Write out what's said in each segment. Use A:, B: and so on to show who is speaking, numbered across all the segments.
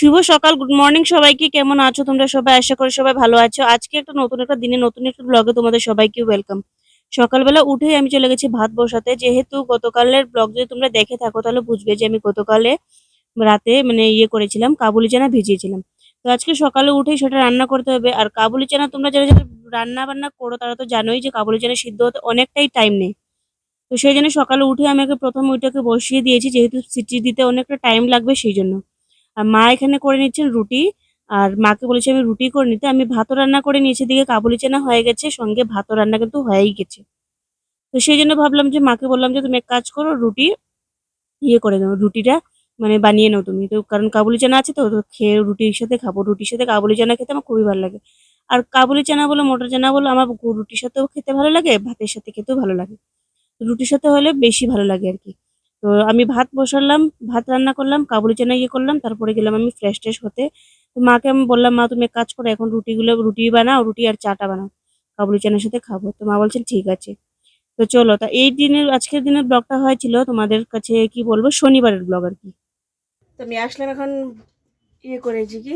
A: শুভ সকাল good morning সবাইকে, কেমন আছো তোমরা সবাই? আশা করি সবাই ভালো আছো। আজকে একটা নতুন একটা দিনে, নতুন একটা ব্লগে তোমাদের সবাইকে ওয়েলকাম সকালবেলা উঠেই আমি চলে গেছি ভাত বসাতে। যেহেতু গতকালের ব্লগ যদি তোমরা দেখে থাকো, তাহলে বুঝবে যে আমি গতকালে রাতে মানে ইয়ে করেছিলাম, কাবুলি চানা ভিজিয়েছিলাম। তো আজকে সকালে উঠেই সেটা রান্না করতে হবে। আর কাবুলি চানা তোমরা যারা যারা রান্না বান্না করো, তারা তো জানোই যে কাবুলি চানা সিদ্ধ হতে অনেকটাই টাইম নেই তো সেই জন্য সকালে উঠে আমি প্রথম ওইটাকে বসিয়ে দিয়েছি, যেহেতু সিটি দিতে অনেকটা টাইম লাগবে সেই জন্য। আর মা এখানে করে নিচ্ছেন রুটি। আর মাকে বলেছি আমি রুটি করে নিতে। আমি ভাতও রান্না করে নিয়েছি। দিকে কাবুলি চানা হয়ে গেছে, সঙ্গে ভাতও রান্না কিন্তু হয়েই গেছে। তো সেই জন্য ভাবলাম যে মাকে বললাম যে তুমি এক কাজ করো, রুটি ইয়ে করে দাও রুটিটা মানে বানিয়ে নাও তুমি। তো কারণ কাবুলি চানা আছে তো তো খেয়ে রুটির সাথে খাব। রুটির সাথে কাবুলি চানা খেতে আমার খুবই ভালো লাগে। আর কাবুলি চানা বলো, মটর চানা বলো, আমার রুটির সাথেও খেতে ভালো লাগে, ভাতের সাথে খেতেও ভালো লাগে। রুটির সাথে হলে বেশি ভালো লাগে আর কি। তো আমি ভাত বসালাম, ভাত রান্না করলাম, কাবুলি চানা ইয়ে করলাম, তারপরে গেলাম আমি ফ্রেশ ট্রেশ হতে। তো মাকে আমি বললাম, মা, তুমি কাজ করো, এখন রুটিগুলো, রুটি বানাও, রুটি আর চাটা বানাও, কাবুলি চানার সাথে খাব। তো মা বলছেন, ঠিক আছে। তো চলো, তা এই দিনের, আজকের দিনের ব্লগটা হয়েছিল তোমাদের কাছে কি বলব, শনিবারের ব্লগ আর কি। তো আমি আসলাম এখন ইয়ে করেছি কি,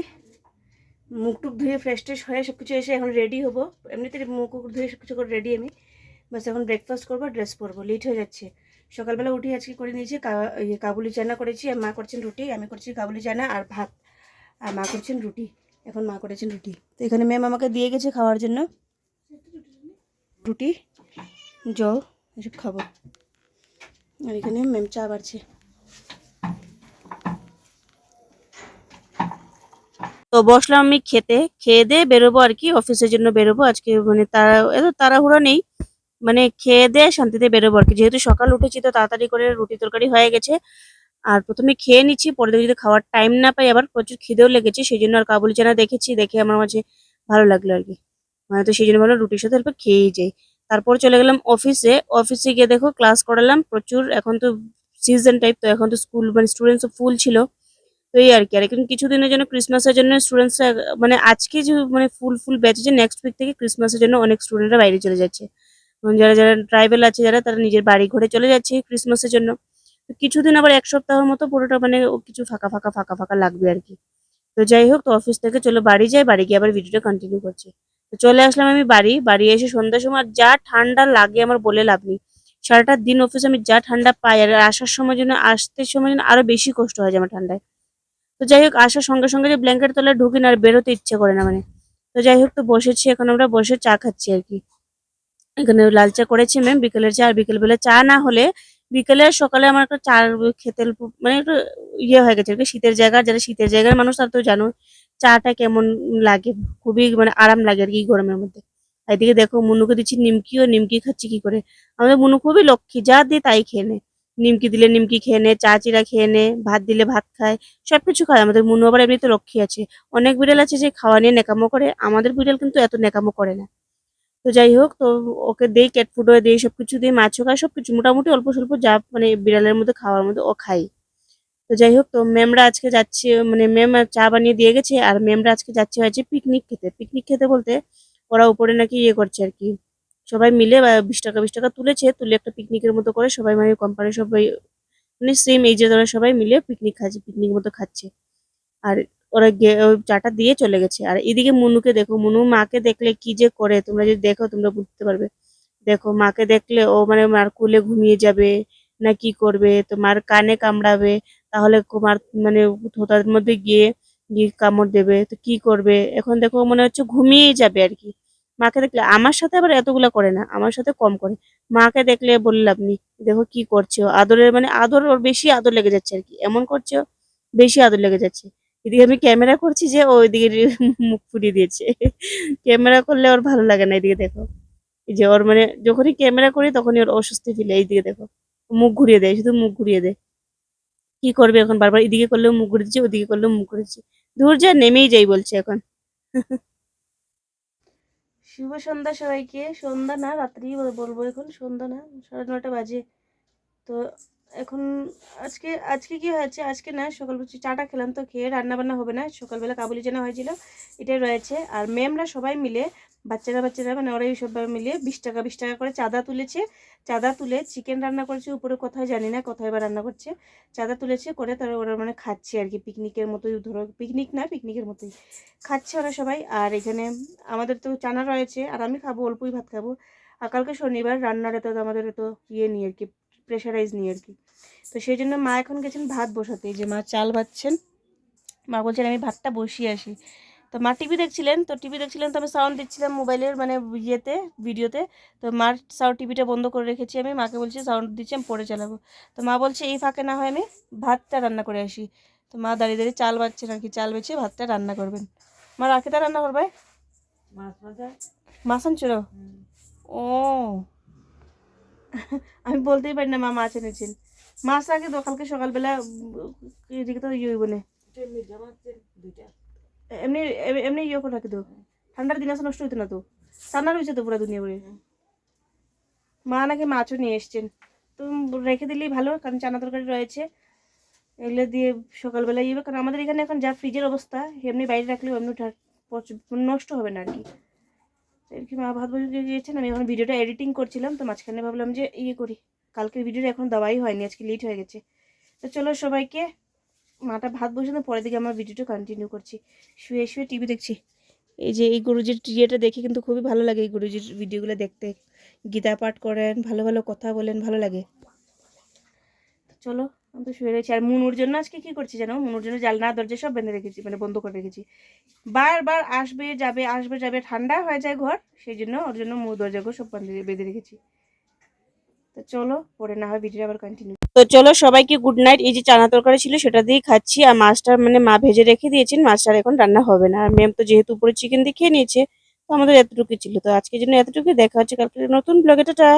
A: মুখ টুক ধুয়ে ফ্রেশ ট্রেশ হয়ে সব কিছু এসে এখন রেডি হব। এমনিতে মুখ ধুয়ে সব কিছু করে রেডি আমি। বাস এখন ব্রেকফাস্ট করব ড্রেস পরবো লেট হয়ে যাচ্ছে। সকালবেলা উঠে আজকে করে নিয়েছি কাবুলি চানা করেছি, আর মা করছেন রুটি, আমি করছি কাবুলি চানা আর ভাত। আর মা করছেন রুটি, এখন মা করেছেন রুটি। তো এখানে ম্যাম আমাকে দিয়ে গেছে খাওয়ার জন্য। রুটি, জল, এসব খাব। আর এখানে ম্যাম চা বাড়ছে। তো বসলাম আমি খেতে, খেয়ে দিয়ে বেরোবো আর কি অফিসের জন্য বেরোবো। আজকে মানে তারা, এত তাড়াহুড়ো নেই। মানে খেয়ে দিয়ে শান্তিতে বেরোবো আর কি। যেহেতু সকাল উঠেছি তো তাড়াতাড়ি করে রুটি তরকারি হয়ে গেছে। আর প্রথমে খেয়ে নিচ্ছি, পরে যদি খাওয়ার টাইম না পাই আবার প্রচুর খিদেও লেগেছে সেই জন্য আর কাবুলি চানা দেখেছি, দেখে আমার মাঝে ভালো লাগল আর কি। মানে তো সেই জন্য ভাবলাম রুটির সাথে অল্প খেয়েই যাই। তারপর চলে গেলাম অফিসে অফিসে গিয়ে দেখো ক্লাস করালাম, প্রচুর এখন তো সিজন টাইপ তো, এখন তো স্কুল মানে স্টুডেন্টস ফুল ছিল। তো এই আর কি, আর এখন কিছুদিনের জন্য ক্রিসমাসের জন্য স্টুডেন্টসরা মানে আজকে যে মানে ফুল ফুল ব্যাচ আছে নেক্সট উইক থেকে ক্রিসমাসের জন্য অনেক স্টুডেন্টরা বাইরে চলে যাচ্ছে। যারা যারা ট্রাইবেল আছে যারা, তারা নিজের বাড়ি ঘরে চলে যাচ্ছে ক্রিসমাসের জন্য। কিছুদিন আবার এক সপ্তাহের মতো পুরোটা মানে কিছু ফাঁকা ফাঁকা ফাঁকা ফাঁকা লাগবে আর কি। তো যাই হোক, তো অফিস থেকে চলো বাড়ি যাই, বাড়ি গিয়ে আবার ভিডিওটা কন্টিনিউ করছি। তো চলে আসলাম আমি বাড়ি বাড়ি এসে সন্ধ্যার সময় যা ঠান্ডা লাগে আমার বলে লাভ নেই। সারাটা দিন অফিসে আমি যা ঠান্ডা পাই আর আসার সময় জন্য আসতে সময় জন্য আরও বেশি কষ্ট হয় আমার ঠান্ডায়। তো যাই হোক, আসার সঙ্গে সঙ্গে যে ব্ল্যাঙ্কেট তলায় ঢুকি না আর বেরোতে ইচ্ছে করে না মানে। তো যাই হোক, তো বসেছি, এখন আমরা বসে চা খাচ্ছি আর কি। এখানে লাল চা করেছি ম্যাম বিকেলের চা, আর বিকেল বিকেলবেলা চা না হলে বিকেলে সকালে আমার একটা চা খেতে মানে একটু ইয়ে হয়ে গেছে শীতের জায়গা। যারা শীতের জায়গার মানুষ তারা তো জানো, চাটা কেমন লাগে, খুবই মানে আরাম লাগে আর কি গরমের মধ্যে। এদিকে দেখো মুনুকে দিচ্ছি নিমকি ও নিমকি খাচ্ছি কি করে? আমাদের মুনু খুবই লক্ষ্মী, যা দিয়ে তাই খেয়ে নেয়। নিমকি দিলে নিমকি খেয়ে নেয়, চা চিরা খেয়ে নেয়, ভাত দিলে ভাত খায়, সবকিছু খায়। আমাদের মুনু আবার এমনিতে লক্ষ্মী আছে। অনেক বিড়াল আছে যে খাওয়া নিয়ে নেকামো করে, আমাদের বিড়াল কিন্তু এত নেকামো করে না। তো যাই হোক, তো ওকে দেই ক্যাট ফুড দিই সবকিছু, দিই মাছও খায় সবকিছু মোটামুটি অল্প স্বল্প যা মানে বিড়ালের মধ্যে খাওয়ার মধ্যে ও খাই। তো যাই হোক, তো ম্যামরা আজকে যাচ্ছে মানে ম্যাম চা বানিয়ে দিয়ে গেছে, আর ম্যামরা আজকে যাচ্ছে হয়েছে পিকনিক খেতে। পিকনিক খেতে বলতে ওরা উপরে নাকি ইয়ে করছে আর কি। সবাই মিলে বিশ টাকা বিশ টাকা তুলেছে, তুলে একটা পিকনিকের মতো করে সবাই মানে কোম্পানি সবাই মানে সেম এই যে ওরা সবাই মিলে পিকনিক খাচ্ছে পিকনিক মতো খাচ্ছে। আর ওরা ওই চাটা দিয়ে চলে গেছে। আর এদিকে মুনুকে দেখো, মুনু মাকে দেখলে কি যে করে, তোমরা যদি দেখো, তোমরা বুঝতে পারবে। দেখো, মাকে দেখলে ও মানে মার কোলে ঘুমিয়ে যাবে, না কি করবে, তো মার কানে কামড়াবে, তাহলে কো- মার মানে থোতার মধ্যে গিয়ে গিয়ে কামড় দেবে, তো কি করবে? এখন দেখো, মনে হচ্ছে ঘুমিয়েই যাবে আর কি। মাকে দেখলে, আমার সাথে আবার এতগুলা করে না, আমার সাথে কম করে। মাকে দেখলে বললে আপনি দেখো কি করছে আদরের মানে আদর, ওর বেশি আদর লেগে যাচ্ছে আর কি, এমন করছে বেশি আদর লেগে যাচ্ছে। এদিকে আমি ক্যামেরা করছি যে ও ওইদিকে মুখ ফুরিয়ে দিয়েছে। ক্যামেরা করলে ওর ভালো লাগে না, এদিকে দেখো। এই যে ওর মানে যখনই ক্যামেরা করি তখনই ওর অস্বস্তি ফিলে এইদিকে দেখো। মুখ ঘুরিয়ে দেয়, শুধু মুখ ঘুরিয়ে দেয়। কি করবে এখন? বারবার এদিকে করলেও মুখ ঘুরে দিচ্ছে, ওদিকে করলেও মুখ ঘুরেছে দূর যা নেমেই যাই বলছে এখন। শুভ সন্ধ্যা সবাইকে। সন্ধ্যা না, রাত্রি বলব এখন, সন্ধ্যা না, সাড়ে নটা বাজে। তো এখন আজকে আজকে কি হয়েছে? আজকে না, সকাল চাটা খেলাম তো, খেয়ে রান্না বান্না হবে না। সকালবেলা কাবুলি জানা হয়েছিল, এটাই রয়েছে। আর ম্যামরা সবাই মিলে,
B: বাচ্চারা বাচ্চারা মানে ওরা এইসব মিলিয়ে বিশ টাকা বিশ টাকা করে চাঁদা তুলেছে। চাঁদা তুলে চিকেন রান্না করেছে, উপরে কোথায় জানি না, কোথায় বা রান্না করছে। চাঁদা তুলেছে করে তারা ওরা মানে খাচ্ছে আর কি পিকনিকের মতোই, ধরো পিকনিক না পিকনিকের মতোই। খাচ্ছে ওরা সবাই। আর এখানে আমাদের তো চানা রয়েছে, আর আমি খাব, অল্পই ভাত খাব। আর কালকে শনিবার রান্নার এত আমাদের এত ইয়ে নিয়ে আর কি প্রেশারাইজ নিয়ে আর কি। তো সেই জন্য মা এখন গেছেন ভাত বসাতে যে মা চাল বাচ্ছেন। মা বলছেন আমি ভাতটা বসিয়ে আসি। তো মা টিভি দেখছিলেন তো টিভি দেখছিলেন তো আমি সাউন্ড দিচ্ছিলাম মোবাইলের মানে ইয়েতে ভিডিওতে তো মার সাউন্ড টিভিটা বন্ধ করে রেখেছি আমি মাকে বলছি সাউন্ড দিচ্ছি আমি পরে চালাবো। তো মা বলছে এই ফাঁকে না হয় আমি ভাতটা রান্না করে আসি। তো মা দাঁড়িয়ে দাঁড়িয়ে চাল বাচ্ছেন আর কি চাল বেছে ভাতটা রান্না করবেন। মা রাখিটা রান্না করবে?
C: মাছ ভাজা?
B: মাছ আনছিল ও। আমি বলতেই পারি না মা মাছ এনেছেন মাছ আগে তো কালকে সকালবেলা এদিকে তো ইয়ে হইব না।
C: মির্জা মাছ দুইটা
B: এমনি এমনি ইয়ে করে রাখি তো। ঠান্ডার দিন আসে নষ্ট হইতো না তো। রান্না রয়েছে তো পুরো দুনিয়া করে মা নাকি মাছও নিয়ে এসছেন। তো রেখে দিলেই ভালো, কারণ চানা তরকারি রয়েছে। এগুলো দিয়ে সকালবেলা ইয়ে কারণ আমাদের এখানে এখন যা ফ্রিজের অবস্থা, এমনি বাইরে রাখলেও এমনি নষ্ট হবে না আর কি। আর কি মা ভাত বসে গিয়েছেন আমি এখন ভিডিওটা এডিটিং করছিলাম, তো মাঝখানে ভাবলাম যে ইয়ে করি। কালকের ভিডিওটা এখন দেওয়াই হয়নি, আজকে লেট হয়ে গেছে। তো চলো সবাইকে, মাটা ভাত বসে তো পরের দিকে আমার ভিডিওটা কন্টিনিউ করছি। শুয়ে শুয়ে টিভি দেখছি। এই যে এই গুরুজির ইয়েটা দেখে কিন্তু খুবই ভালো লাগে, এই গুরুজির ভিডিওগুলো দেখতে। গীতা পাঠ করেন, ভালো ভালো কথা বলেন, ভালো লাগে। চলো তো শুয়ে রয়েছি। আর মুনুর জন্য আজকে কি করছি জানো? মুনুর জন্য জালনা, দরজা সব বেঁধে রেখেছি মানে বন্ধ করে রেখেছি। বারবার আসবে, যাবে আসবে, যাবে, ঠান্ডা হয়ে যায় ঘর, সেই জন্য ওর জন্য মু দরজাগুলো সব বেঁধে রেখেছি। তো চলো, পরে না হয় ভিডিও আবার কন্টিনিউ তো চলো, সবাইকে গুড নাইট এই যে চানা তরকারি ছিল, সেটা দিয়ে খাচ্ছি। আর মাছটা মানে মা ভেজে রেখে দিয়েছেন, মাছটার এখন রান্না হবে না। আর ম্যাম তো যেহেতু উপরে চিকেন দিয়ে খেয়ে নিয়েছে, তো আমাদের এতটুকু ছিল। তো আজকের জন্য এতটুকু দেখা হচ্ছে কালকে নতুন ব্লগে টাটা!